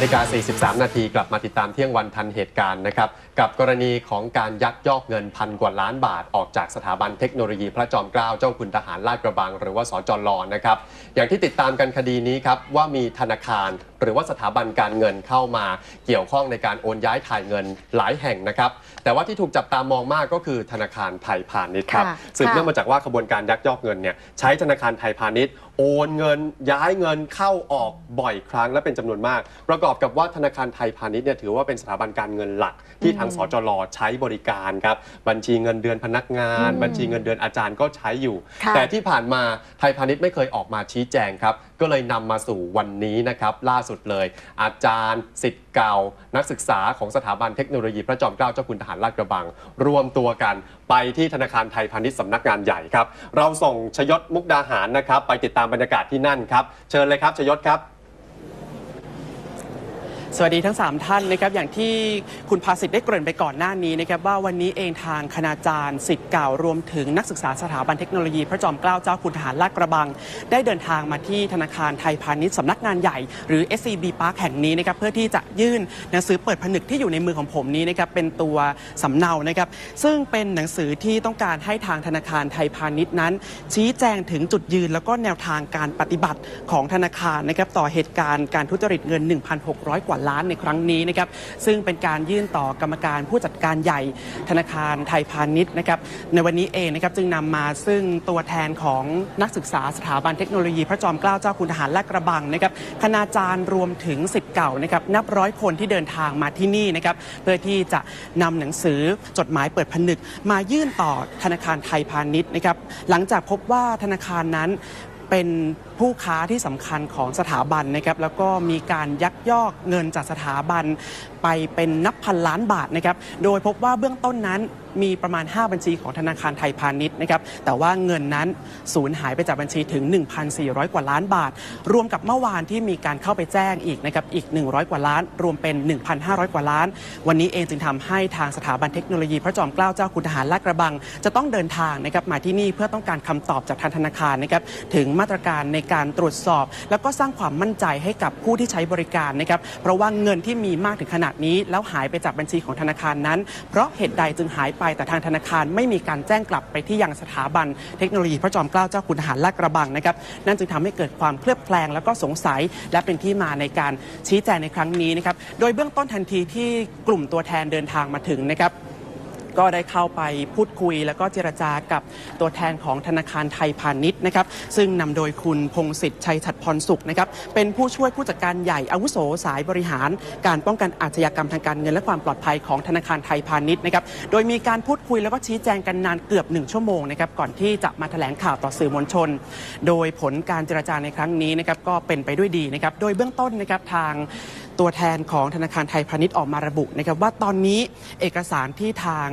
นาฬิกา 43 นาทีกลับมาติดตามเที่ยงวันทันเหตุการณ์นะครับกับกรณีของการยักยอกเงินพันกว่าล้านบาท ออกจากสถาบันเทคโนโลยีพระจอมเกล้าเจ้าคุณทหารลาดกระบัง หรือว่าสจลนะครับอย่างที่ติดตามกันคดีนี้ครับว่ามีธนาคาร หรือว่าสถาบันการเงินเข้ามา เกี่ยวข้องในการโอนย้ายถ่ายเงินหลายแห่งนะครับแต่ว่าที่ถูกจับตามองมากก็คือธนาคารไทยพาณิชย์ครับค่ะสืบค่ะเนื่องมาจากว่าขบวนการยักยอกเงินเนี่ยใช้ธนาคารไทยพาณิชย์โอนเงินย้ายเงินเข้าออกบ่อยครั้งและเป็นจำนวนมากประกอบกับว่าธนาคารไทยพาณิชย์เนี่ยถือว่าเป็นสถาบันการเงินหลัก ที่ทางสจลใช้บริการครับบัญชีเงินเดือนพนักงานอืมบัญชีเงินเดือนอาจารย์ก็ใช้อยู่ค่ะแต่ที่ผ่านมาไทยพาณิชย์ไม่เคยออกมาชี้แจงครับก็เลยนำมาสู่วันนี้นะครับล่าสุดเลย อาจารย์สิทธิ์เก่า นักศึกษาของสถาบันเทคโนโลยีพระจอมเกล้าเจ้าคุณทหารลาดกระบัง รวมตัวกันไปที่ธนาคารไทยพาณิชย์สำนักงานใหญ่ครับ เราส่งชยศมุกดาหารนะครับ ไปติดตามบรรยากาศที่นั่นครับ เชิญเลยครับชยศครับ สวัสดีทั้ง 3 ท่านนะครับอย่างที่คุณภาสิทธิ์ได้เกริ่นไปก่อนหน้านี้นะครับว่าวันนี้เองทางคณาจารย์สิทธิ์เก่ารวมถึงนักศึกษาสถาบันเทคโนโลยี พระจอมเกล้าเจ้าคุณทหารลาดกระบัง ได้เดินทางมาที่ธนาคารไทยพาณิชย์สำนักงานใหญ่หรือ SCB Park แห่งนี้นะครับเพื่อที่จะยื่นหนังสือเปิดผนึกที่อยู่ในมือของผมนี้นะครับเป็นตัวสำเนานะครับซึ่งเป็นหนังสือที่ต้องการให้ทางธนาคารไทยพาณิชย์นั้น ชี้แจงถึงจุดยืน แล้วก็แนวทางการปฏิบัติของธนาคารนะครับต่อเหตุการณ์การทุจริตเงิน 1,600 กว่าล้านในครั้งนี้นะครับซึ่งเป็นการยื่นต่อกรรมการผู้จัดการใหญ่ธนาคารไทยพาณิชย์นะครับในวันนี้เองนะครับจึงนำมาซึ่งตัวแทนของนักศึกษาสถาบันเทคโนโลยีพระจอมเกล้าเจ้าคุณทหารและกระบังนะครับคณาจารย์รวมถึงสิทธิ์เก่านะครับนับร้อยคนที่เดินทางมาที่นี่นะครับเพื่อที่จะนำหนังสือจดหมายเปิดผนึก มายื่นต่อธนาคารไทยพาณิชย์นะครับหลังจากพบว่าธนาคารนั้น เป็นผู้ค้าที่สำคัญของสถาบันนะครับแล้วก็มีการยักยอกเงินจากสถาบันไปเป็นนับพันล้านบาทนะครับโดยพบว่าเบื้องต้นนั้นมีประมาณ 5 บัญชีของธนาคารไทยพาณิชย์นะครับ แต่ว่าเงินนั้นสูญหายไปจากบัญชีถึง 1,400 กว่าล้านบาท รวมกับเมื่อวานที่มีการเข้าไปแจ้งอีกนะครับ อีก 100 กว่าล้าน รวมเป็น 1,500 กว่าล้าน วันนี้เองจึงทำให้ทางสถาบันเทคโนโลยีพระจอมเกล้าเจ้าคุณทหารลาดกระบัง จะต้องเดินทางนะครับมาที่นี่เพื่อต้องการคำตอบจากทางธนาคารนะครับถึงมาตรการในการตรวจสอบ แล้วก็สร้างความมั่นใจให้กับผู้ที่ใช้บริการนะครับเพราะว่าเงินที่มีมากถึงขนาดนี้ แล้วหายไปจากบัญชีของธนาคารนั้น เพราะเหตุใดจึงหายไปแต่ทางธนาคารไม่มีการแจ้งกลับไปที่ยังสถาบันเทคโนโลยีพระจอมเกล้าเจ้าคุณทหารลาดกระบังนะครับนั่นจึงทำให้เกิดความเคลือบแคลงแล้วก็สงสัย และเป็นที่มาในการชี้แจงในครั้งนี้นะครับโดยเบื้องต้นทันทีที่กลุ่มตัวแทนเดินทางมาถึงนะครับ ก็ได้เข้าไปพูดคุย แล้วก็เจรจากับตัวแทนของธนาคารไทยพาณิชย์นะครับ ซึ่งนำโดยคุณพงศิษฐ์ชัยฉัดพรสุขนะครับ เป็นผู้ช่วยผู้จัดการใหญ่อาวุโสสายบริหาร การป้องกันอาชญากรรมทางการเงินและความปลอดภัยของธนาคารไทยพาณิชย์นะครับ โดยมีการพูดคุยแล้วก็ชี้แจงกันนานเกือบหนึ่งชั่วโมงนะครับก่อนที่จะมาแถลงข่าวต่อสื่อมวลชน โดยผลการเจรจาในครั้งนี้นะครับก็เป็นไปด้วยดีนะครับ โดยเบื้องต้นนะครับทาง ตัวแทนของธนาคารไทยพาณิชย์ออกมาระบุนะครับว่าตอนนี้เอกสารที่ทาง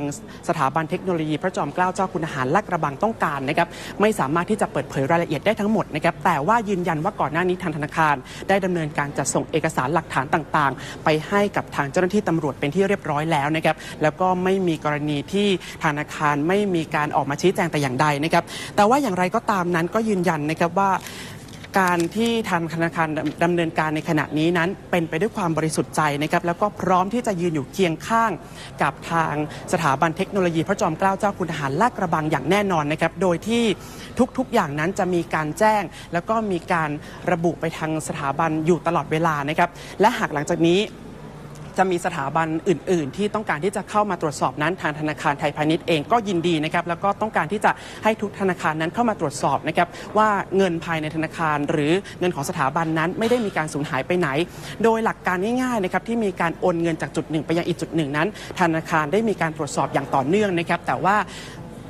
สถาบันเทคโนโลยีพระจอมเกล้าเจ้าคุณทหารลาดกระบังต้องการนะครับไม่สามารถที่จะเปิดเผยรายละเอียดได้ทั้งหมดนะครับแต่ว่ายืนยันว่าก่อนหน้านี้ทางธนาคาร ได้ดำเนินการจัดส่งเอกสารหลักฐานต่างๆ ไปให้กับทางเจ้าหน้าที่ตำรวจเป็นที่เรียบร้อยแล้วนะครับแล้วก็ไม่มีกรณีที่ธนาคารไม่มีการออกมาชี้แจงแต่อย่างใดนะครับแต่ว่าอย่างไรก็ตามนั้นก็ยืนยันนะครับว่า การที่ทางธนาคารดำดำเนินการในขณะนี้นั้น เป็นไปด้วยความบริสุทธิ์ใจนะครับแล้วก็พร้อมที่จะยืนอยู่เคียงข้าง กับทางสถาบันเทคโนโลยีพระจอมเกล้าเจ้าคุณทหารลาดกระบังอย่างแน่นอนนะครับโดยที่ทุกๆอย่างนั้นจะมีการแจ้ง แล้วก็มีการระบุไปทางสถาบันอยู่ตลอดเวลานะครับและหากหลังจากนี้ จะมีสถาบันอื่น ๆ ที่ต้องการที่จะเข้ามาตรวจสอบนั้นทางธนาคารไทยพาณิชย์เองก็ยินดีนะครับแล้วก็ต้องการที่จะให้ทุกธนาคารนั้นเข้ามาตรวจสอบนะครับว่าเงินภายในธนาคาร หรือเงินของสถาบันนั้นไม่ได้มีการสูญหายไปไหน โดยหลักการง่ายๆนะครับที่มีการโอนเงินจากจุดหนึ่งไปยังอีกจุดหนึ่งนั้น ธนาคารได้มีการตรวจสอบอย่างต่อเนื่องนะครับแต่ว่า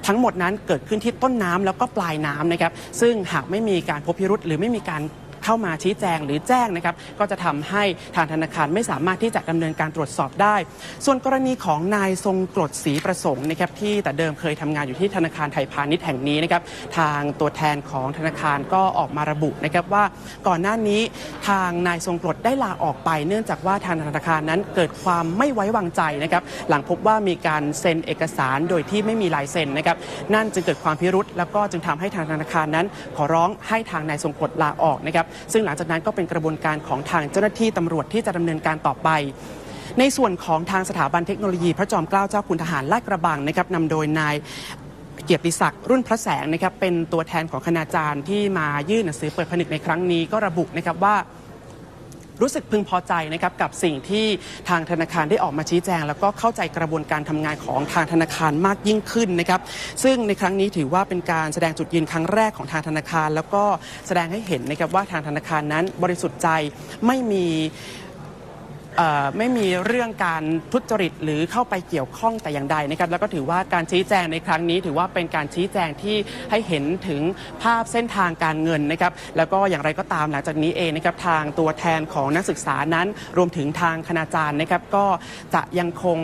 ทั้งหมดนั้นเกิดขึ้นที่ต้นน้ำแล้วก็ปลายน้ำนะครับซึ่งหากไม่มีการพบพิรุษหรือไม่มีการ เข้ามาชี้แจงหรือแจ้งนะครับก็จะทำให้ทางธนาคารไม่สามารถที่จะดำเนินการตรวจสอบได้ ส่วนกรณีของนายทรงกรดศรีประสงค์นะครับที่แต่เดิมเคยทำงานอยู่ที่ธนาคารไทยพาณิชย์แห่งนี้นะครับทางตัวแทนของธนาคารก็ออกมาระบุนะครับว่าก่อนหน้านี้ทางนายทรงกรดได้ลาออกไป เนื่องจากว่าทางธนาคารนั้นเกิดความไม่ไว้วางใจนะครับหลังพบว่ามีการเซ็นเอกสารโดยที่ไม่มีลายเซ็นนะครับนั่นจึงเกิดความพิรุษแล้วก็จึงทำให้ทางธนาคารนั้น ขอร้องให้ทางนายทรงกรดลาออกนะครับซึ่งหลังจากนั้นก็เป็นกระบวนการของทางเจ้าหน้าที่ตำรวจที่จะดำเนินการต่อไปในส่วนของทางสถาบันเทคโนโลยีพระจอมเกล้าเจ้าคุณทหารลาดกระบังนะครับนำโดยนายเกียรติศักดิ์รุ่นพระแสงนะครับเป็นตัวแทนของคณาจารย์ที่มายื่นหนังสือเปิดผนึกในครั้งนี้ก็ระบุนะครับว่า รู้สึกพึงพอใจนะครับกับสิ่งที่ทางธนาคารได้ออกมาชี้แจง แล้วก็เข้าใจกระบวนการทำงานของทางธนาคารมากยิ่งขึ้นนะครับซึ่งในครั้งนี้ถือว่าเป็นการแสดงจุดยืนครั้งแรกของทางธนาคาร แล้วก็แสดงให้เห็นนะครับว่าทางธนาคารนั้นบริสุทธิ์ใจไม่มี ไม่มีเรื่องการทุจริตหรือเข้าไปเกี่ยวข้องแต่อย่างใดนะครับแล้วก็ถือว่าการชี้แจงในครั้งนี้ ถือว่าเป็นการชี้แจงที่ให้เห็นถึงภาพเส้นทางการเงินนะครับแล้วก็อย่างไรก็ตามหลังจากนี้เองนะครับทางตัวแทนของนักศึกษานั้น รวมถึงทางคณาจารย์นะครับก็จะยังคง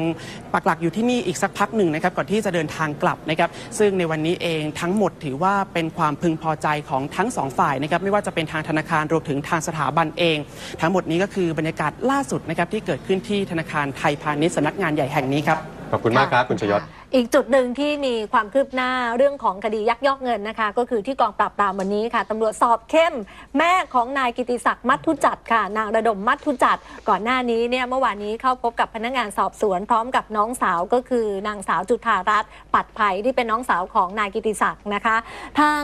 ปักหลักอยู่ที่นี่อีกสักพักหนึ่งนะครับก่อนที่จะเดินทางกลับนะครับซึ่งในวันนี้เองทั้งหมดถือว่าเป็นความพึงพอใจของทั้งสองฝ่ายนะครับไม่ว่าจะเป็นทางธนาคารรวมถึงทางสถาบันเอง ทั้งหมดนี้ก็คือบรรยากาศล่าสุดนะครับที่เกิดขึ้นที่ธนาคารไทยพาณิชย์สำนักงานใหญ่แห่งนี้ครับ ขอบคุณมากครับ คุณชยศ อีกจุดหนึ่งที่มีความคืบหน้าเรื่องของคดียักยอกเงินนะคะ ก็คือที่กองปราบปรามวันนี้ค่ะตำรวจสอบเข้ม แม่ของนายกิติศักดิ์มัทุจัดค่ะ นางระดมมัทุจัด ก่อนหน้านี้เนี่ยเมื่อวานนี้เข้าพบกับพนักงานสอบสวนพร้อมกับน้องสาวก็คือนางสาวจุธารัตน์ปัดไผ่ที่เป็นน้องสาวของนายกิติศักดิ์นะคะ ทาง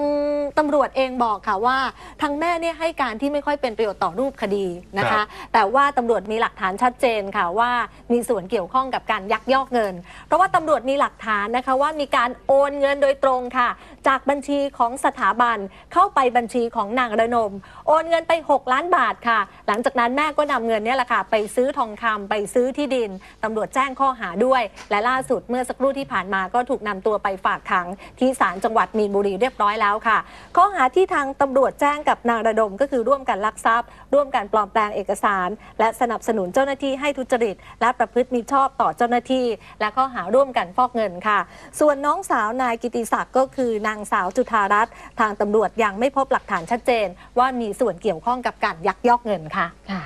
ตำรวจเองบอกค่ะว่า ทางแม่เนี่ยให้การที่ไม่ค่อยเป็นประโยชน์ต่อรูปคดีนะครัคะบแต่ว่าตำรวจมีหลักฐานชัดเจนค่ะว่ามีส่วนเกี่ยวข้องกับการยักยอกเงิน เพราะว่าตำรวจมีหลักฐานนะคะว่ามีการโอนเงินโดยตรงค่ะ จากบัญชีของสถาบันเข้าไปบัญชีของนางระนม โอนเงินไป 6 ล้านบาทค่ะ หลังจากนั้นแม่ก็นำเงินนี่แหละค่ะ ไปซื้อทองคำไปซื้อที่ดินตำรวจแจ้งข้อหาด้วย และล่าสุดเมื่อสักครู่ที่ผ่านมาก็ถูกนำตัวไปฝากขัง ที่ศาลจังหวัดมีนบุรีเรียบร้อยแล้วค่ะ ข้อหาที่ทางตำรวจแจ้งกับนางระดมก็คือร่วมกันลักทรัพย์ ร่วมกันปลอมแปลงเอกสาร และสนับสนุนเจ้าหน้าที่ให้ทุจริต และประพฤติมิชอบต่อเจ้าหน้าที่ และข้อหาร่วมกันฟอกเงินนค่ะ ส่วนน้องสาวนายกิติศักดิ์ก็คือนางสาวจุธารัตน์ทางตำรวจยังไม่พบหลักฐานชัดเจน ว่ามีส่วนเกี่ยวข้องกับการยักยอกเงินค่ะค่ะ